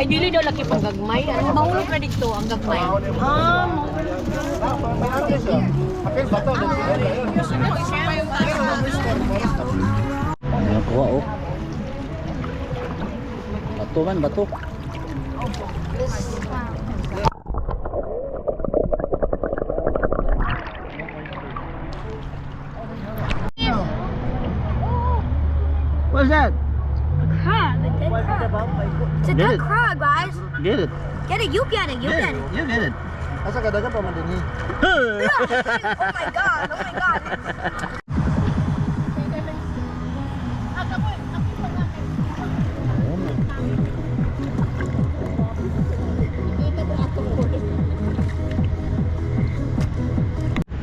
Ay, dili daw laki pang gagmay. Ano, mahulog na dito ang gagmay. Ah, Ayan kuha oh. Bato man, bato. What's that? It's a Get dead it. crab, guys. Get it. Get it, you get it, you get it. You get it. Asa ka dagat pa man din eh. oh my god, oh my god.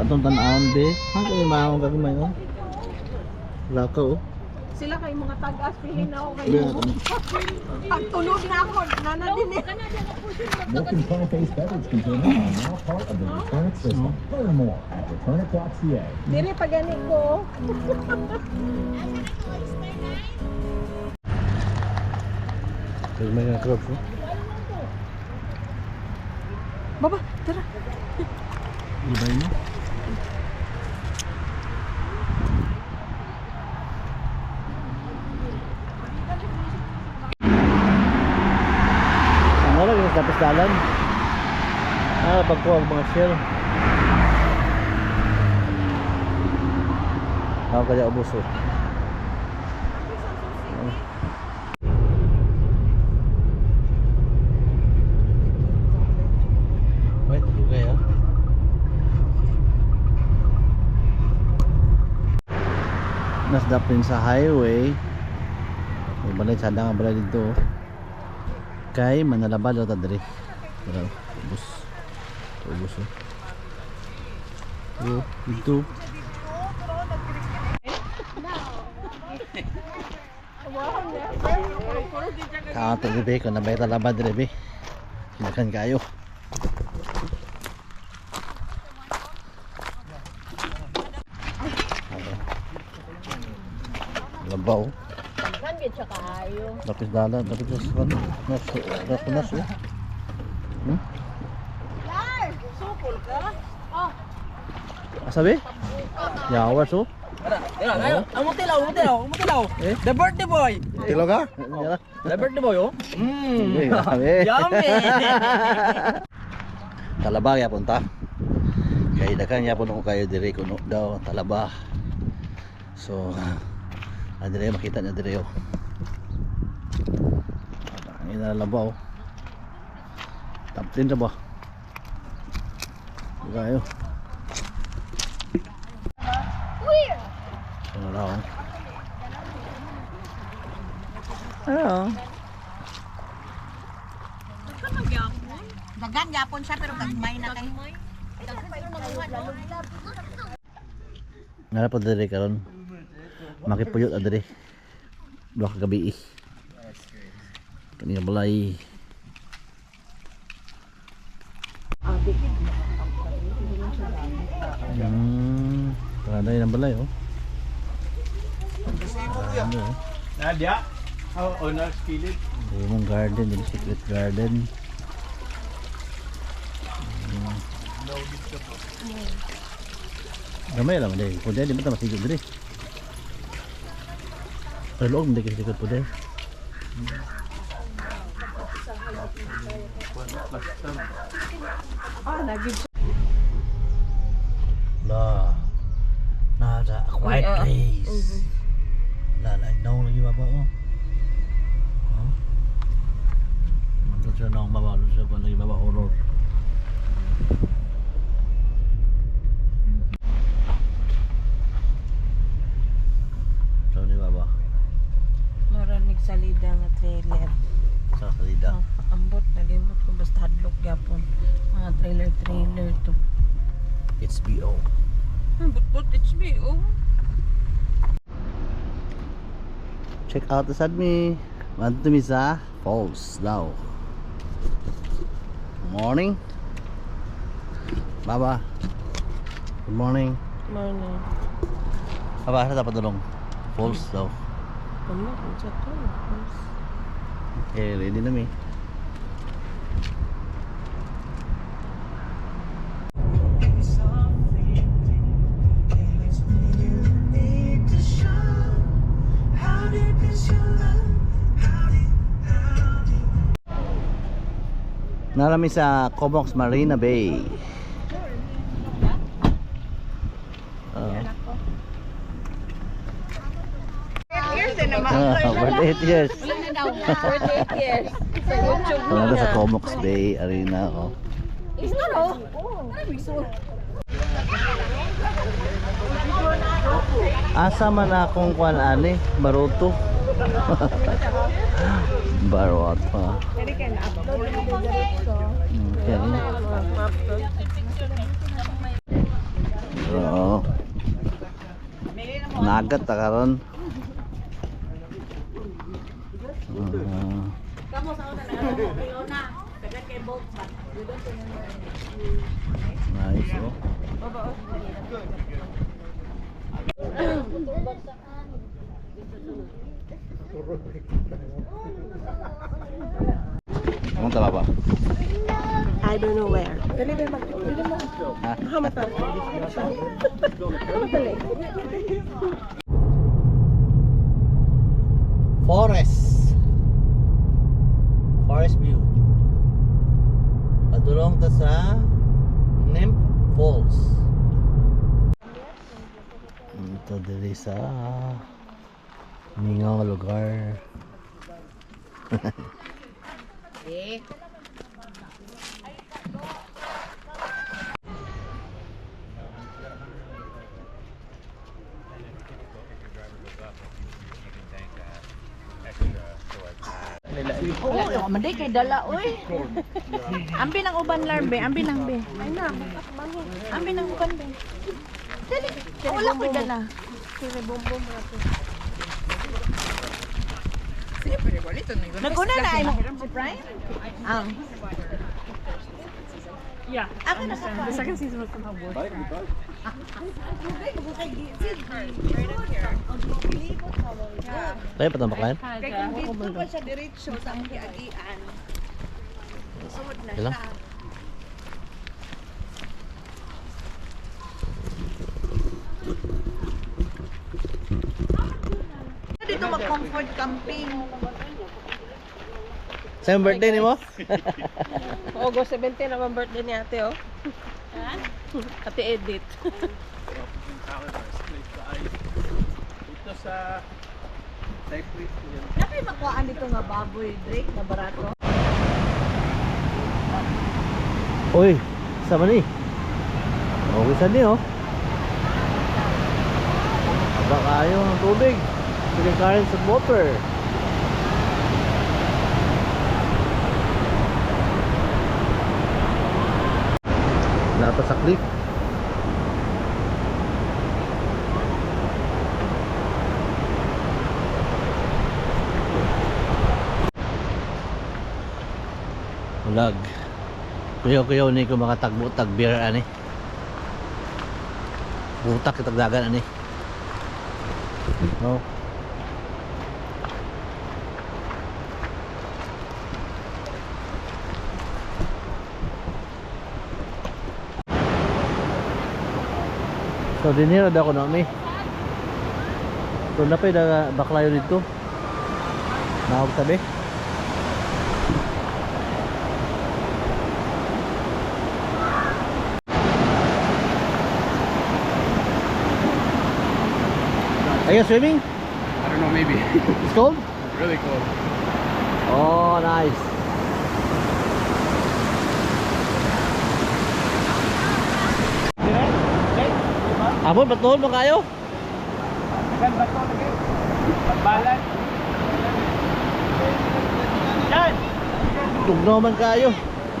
Atong tanawon be. Ang kay maong kag may oh. Lakaw oh. Sila kay mga tagas, pihin na ako ano? Pag tulog na ako, nana din eh. Milky plant-based beverage containers are now part of the Return system. Learn more at returnic.ca. Dire pa gani ko. Kag may nga crabs oh. Baba, tara. Ibay mo. Ano lang yung tapos dalan? Ah, pagkuha ang mga shell. Ako kaya ubos oh. Ah. Nasdap din sa highway. Balay sada nga balay dito. Kay manalabal o tadri. Pero ubos. Ubos oh. Oh, dito. Kato bebe, kung nabay talabad bebe. Sinakan kayo. Labaw. Lapis dalan, lapis nas kan. Nas nas nas. Hmm? Sukol ka? Oh, Asabi? Yawas oh. Tira, ayo, amo tilaw, amo tilaw, amo tilaw. Eh? The birthday boy. Tilo ka? The birthday boy, oh. Mmm. Grabe. Yummy. Talaba ya punta. Kay dakan ya puno kayo dire kuno daw talaba. So ah dire makita niya dire oh. Ang ina labaw. Top 10 ra ba? Kayo. Where? Ano raw? Ano? dagan yapon siya pero gagmay na kay. Nara pa dire karon. Makipuyot adire. Duha ka gabi. Kani nga balay. Hmm, kada ng balay oh. Ano, oh. Nadia, how owners it? Yung garden, yung secret garden. Hmm. Gamay lang deh. Puder di mata masih gede. Pero hindi kasi ikot puder. Ah, nagid siya. Lah. Nada a quiet ah. place. Lah, like no lagi bapa oh. Huh? Mantul siya nang baba, lu siya lagi baba horror. So ni baba Marinig salida nga trailer. Sa salida. Ah, ambot, nalimot ko basta hadlok yapon. Mga trailer trailer to. It's BO. Hmm, but but it's me, oh. Check out the Sadmi. Want to sa Falls daw. Morning. Baba. Good morning. Morning. Baba, sa dapat dulong. Falls daw. Ano, kung sa to eh ready na mi Narami sa Comox Marina Bay. Uh, 8 years. Ah, For 8 years. Sa YouTube Ano sa Comox Bay Arena oh. Is that all? Asa man akong kwan ani, baruto. Barot pa. Pwede ka na-upload na diretso. Okay. Oo. Nagat ta karon. Ah. Nice oh. Anong tama ba? I don't know where. Dali ba mag... Dali mo. Ha? Hamata. Hamatali. Forest. Forest view. Padulong ta sa Nymph Falls. Ito diri sa mingaw lugar. Oo, manday kay dala oy. Ambi ng uban larbe, ambi ng be. Ay na, ambi ng uban be. Dali, wala ko dala. Sige, bum bum Naguna na ay mo si Brian? Ang. Yeah. Ako na sa The second season was from Tayo pa tambakan? Kaya kung dito pa siya diretso sa ang kiagian. Sumod na siya. Dito mag-comfort camping. Sa yung birthday ni mo? August 17 naman birthday ni ate oh. Ate Edith. Ito sa Cyprus yan. Nakay makuhaan dito nga baboy, Drake, na barato. Uy, sama ni. Okay sa ni oh. Aba kayo ng tubig. Sige currents of water. Dapat sa cliff. Ulag. Kuyaw-kuyaw ni ko makatagbo tag beer ani. Butak kitag dagan ani. No. So dinero daw ko na mi. So napay da baklayo dito. Naog tabi. Are you swimming? I don't know, maybe. It's cold? really cool. Oh, nice. Abot, ba't mo kayo? Kan ba ito lagi? Pagbalan. Yan! Tugnaw man kayo.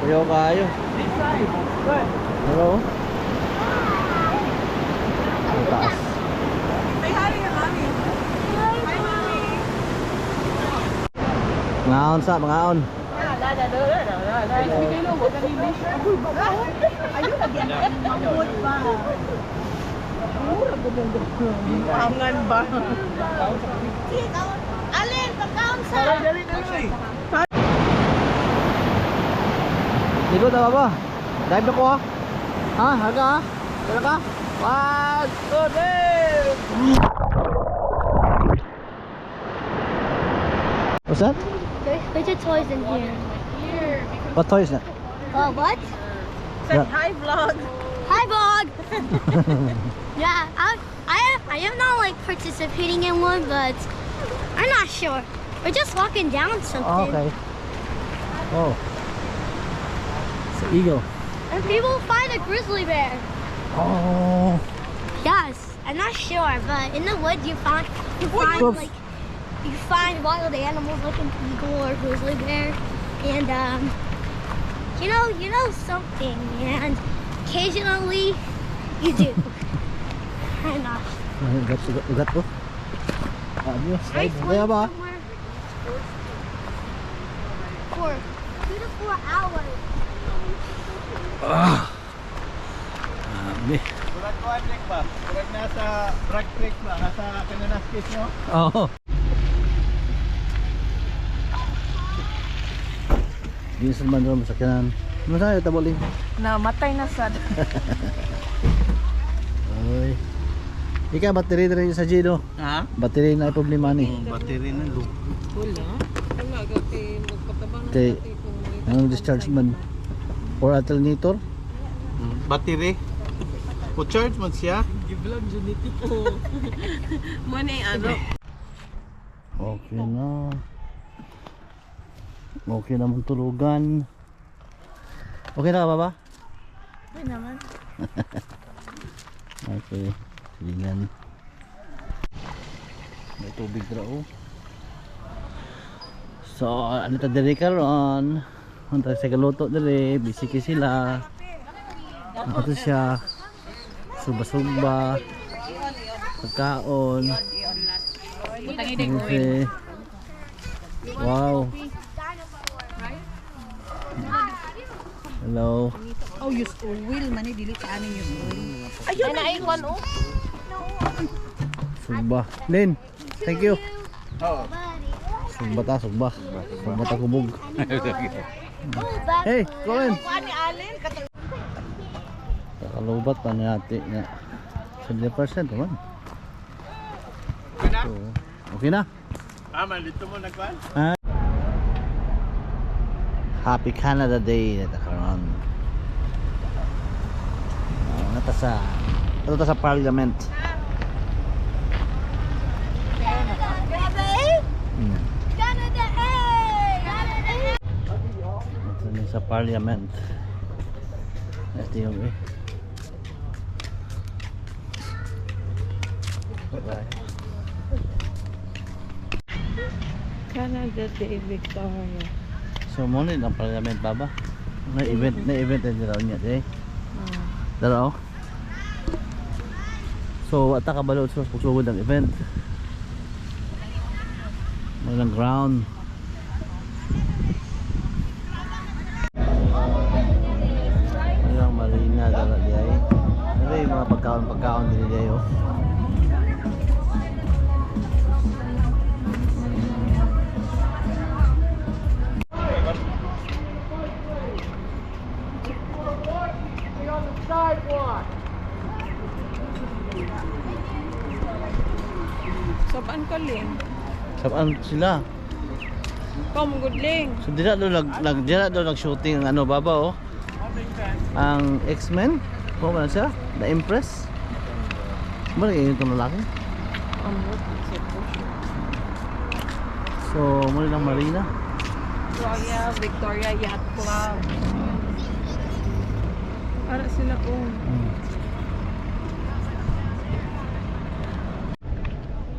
Kuyaw kayo. This side. Good. Hello? Ang taas. Say hi to your mommy. Hi, mommy. Ngaon sa, mga on. Ayun, lagi ang mabot ba? Angan ba? Alin, pagkaon sa... Ligo tama ba? Dive ako ha? Ha? Haga ha? Tara ka? One, two, three! What's that? There's, a toys in here. What toy is that? Uh, what? Yeah. Hi, vlog. Hi, vlog. yeah, I, I, I am not like participating in one, but I'm not sure. We're just walking down something. Okay. Oh. It's an eagle. And people find a grizzly bear. Oh. Yes, I'm not sure, but in the woods you find you find Oops. like you find wild animals like an eagle or grizzly bear, and um, you know you know something, and occasionally you do. I'm not. Ugat, ugat, ugat ko. Ayos. I Kaya ba? for two to four hours. Grabe. Kurang kuan rin ba? Kurang nasa drag break ba? Nasa kananaskis mo? Oo. Di sa man ron sa kanan. Ano sa'yo, taboling? Namatay na sad. Oy. Ika, battery na rin sa Gino. Ha? Battery na problema ni. Battery na lo. Kay, anong discharge man? Or alternator? Battery? O charge mo siya? Mo na yung ano. Okay na. Okay naman tulugan. Okay na ka ba ba? Okay naman. Okay. Silingan. May tubig na oh. So, ano ta diri karon? Tayo sa kaluto diri, busy kay sila. Ako to siya. Suba-suba. Pagkaon. Okay. Wow. Hello. Oh, use oil man eh. Dili sa anin use oil. Ayun na ay kwan oh. Sugba. Lin, thank you. Oo. Sugba ta, sugba. Sugba ta kubog. Oh, Hey, Colin. Kakalubat pa na natin nga. 70% naman. Okay na? Okay na. Tama, dito mo nagkuan? Happy Canada Day na karon. Uh, nata sa ito ta sa parliament. Canada! Canada, sa parliament. Ito yung eh. Canada Day Victoria. So mo ni ang parliament baba. Na event na event din daw niya eh. Daro. So ata ka balot sa pagsugod ng event. Walang ground. Walang marina dala di ay. Ano yung mga pagkaon-pagkaon din di ay oh. Saban ko lin. Saan sila? Kom gudling. So dira do nag nag dira do nag shooting ang ano baba oh. Ang X-Men. Ko man siya? Na Impress. Ba yung itong lalaki? So, muli ng Marina. Royal Victoria Yacht Club. Para sila po. Hmm.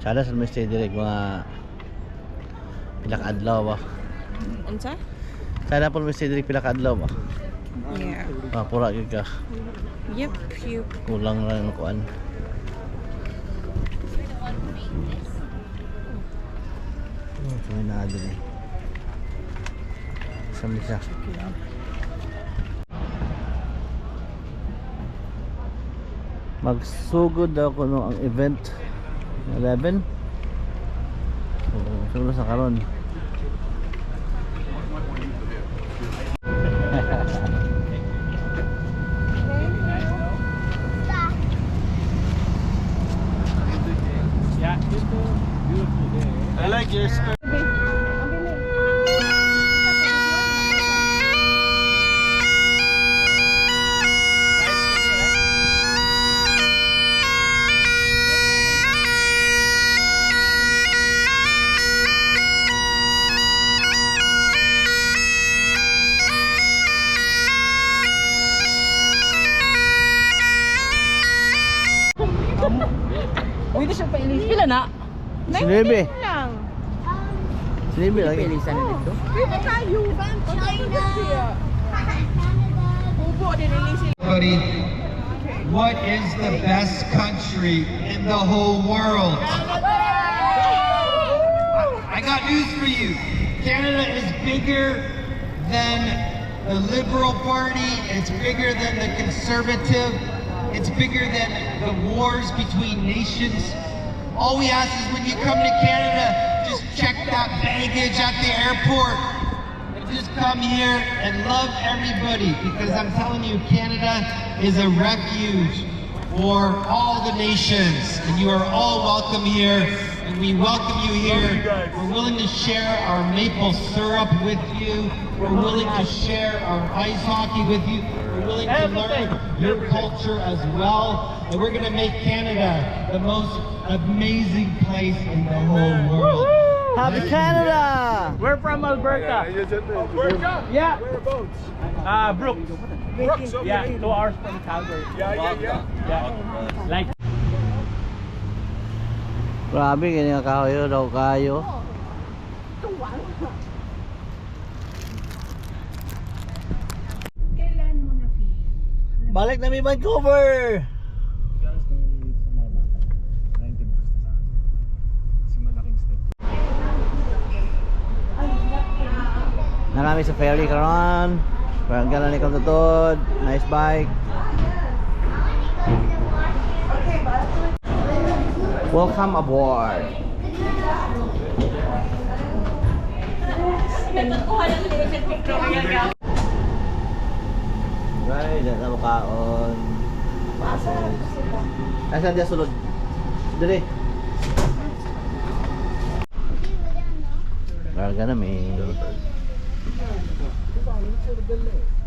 Sada sa may stay direct mga pila ka adlaw ba? Unsa? Sada po may stay direct pila ka adlaw ba? Yeah. Ah, pura gyud ka. Yep, yep. Kulang lang ang kuan. Oh, kami na adun eh. Saan Magsugod daw ko no ang event. 11 so siguro sa karon Sinibi. lang. Sinibi lagi. Pilisan na dito. Pwede tayo. From China. Ubo, dinili sila. Buddy, what is the best country in the whole world? I got news for you. Canada is bigger than the Liberal Party. It's bigger than the Conservative. It's bigger than the wars between nations. All we ask is when you come to Canada, just check that baggage at the airport. And just come here and love everybody because I'm telling you, Canada is a refuge for all the nations. And you are all welcome here. And we welcome you here. We're willing to share our maple syrup with you. We're willing to share our ice hockey with you. We're willing to learn your culture as well. And we're going to make Canada the most amazing place in the whole world. Happy Canada! We're from Alberta. Alberta? Yeah. Whereabouts? Uh, Brooks. Brooks, okay. Yeah, two hours from Calgary. Yeah, yeah, yeah. Yeah. Like Grabe, ganyan kayo daw kayo. Balik na may Vancouver! Narami sa ferry karon. Parang gano'n ikaw tutod. Nice bike. Welcome aboard. Right, dahil na makaon. Asa dia sulod? Dili. Parang gano'n may...